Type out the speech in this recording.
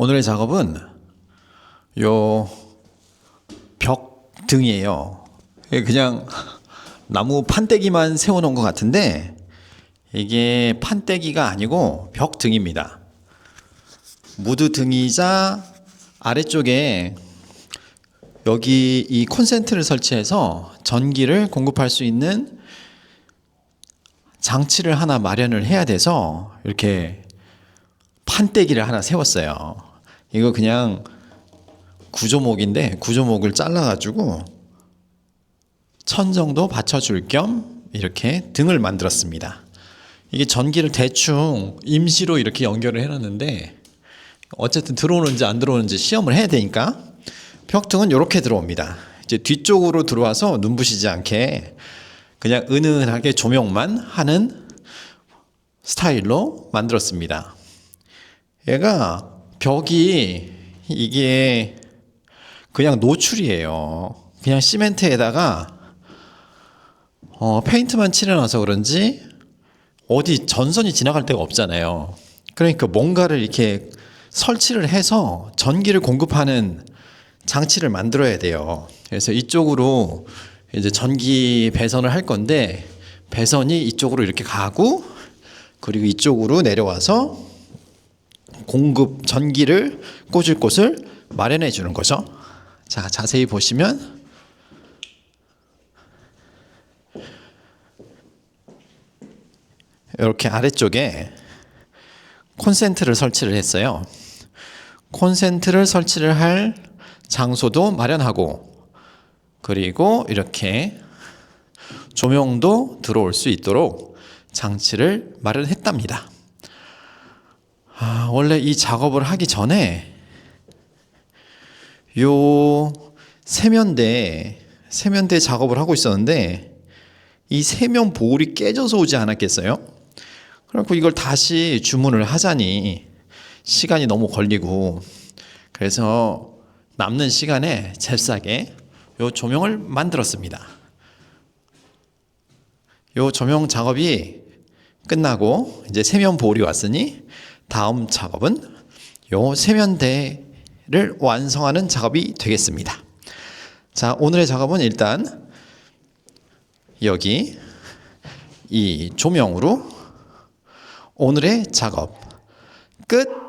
오늘의 작업은 요 벽 등이에요. 그냥 나무 판때기만 세워놓은 것 같은데 이게 판때기가 아니고 벽 등입니다. 무드 등이자 아래쪽에 여기 이 콘센트를 설치해서 전기를 공급할 수 있는 장치를 하나 마련을 해야 돼서 이렇게 판때기를 하나 세웠어요. 이거 그냥 구조목인데 구조목을 잘라가지고 천 정도 받쳐줄 겸 이렇게 등을 만들었습니다. 이게 전기를 대충 임시로 이렇게 연결을 해놨는데 어쨌든 들어오는지 안 들어오는지 시험을 해야 되니까 벽등은 이렇게 들어옵니다. 이제 뒤쪽으로 들어와서 눈부시지 않게 그냥 은은하게 조명만 하는 스타일로 만들었습니다. 얘가 벽이 이게 그냥 노출이에요. 그냥 시멘트에다가 어, 페인트만 칠해놔서 그런지 어디 전선이 지나갈 데가 없잖아요. 그러니까 뭔가를 이렇게 설치를 해서 전기를 공급하는 장치를 만들어야 돼요. 그래서 이쪽으로 이제 전기 배선을 할 건데 배선이 이쪽으로 이렇게 가고 그리고 이쪽으로 내려와서 공급 전기를 꽂을 곳을 마련해 주는 거죠. 자, 자세히 보시면 이렇게 아래쪽에 콘센트를 설치를 했어요. 콘센트를 설치를 할 장소도 마련하고 그리고 이렇게 조명도 들어올 수 있도록 장치를 마련했답니다. 아, 원래 이 작업을 하기 전에 요 세면대 세면대 작업을 하고 있었는데 이 세면 볼이 깨져서 오지 않았겠어요? 그래갖고 이걸 다시 주문을 하자니 시간이 너무 걸리고 그래서 남는 시간에 잽싸게 요 조명을 만들었습니다. 요 조명 작업이 끝나고 이제 세면 볼이 왔으니 다음 작업은 요 세면대를 완성하는 작업이 되겠습니다. 자, 오늘의 작업은 일단 여기 이 조명으로 오늘의 작업 끝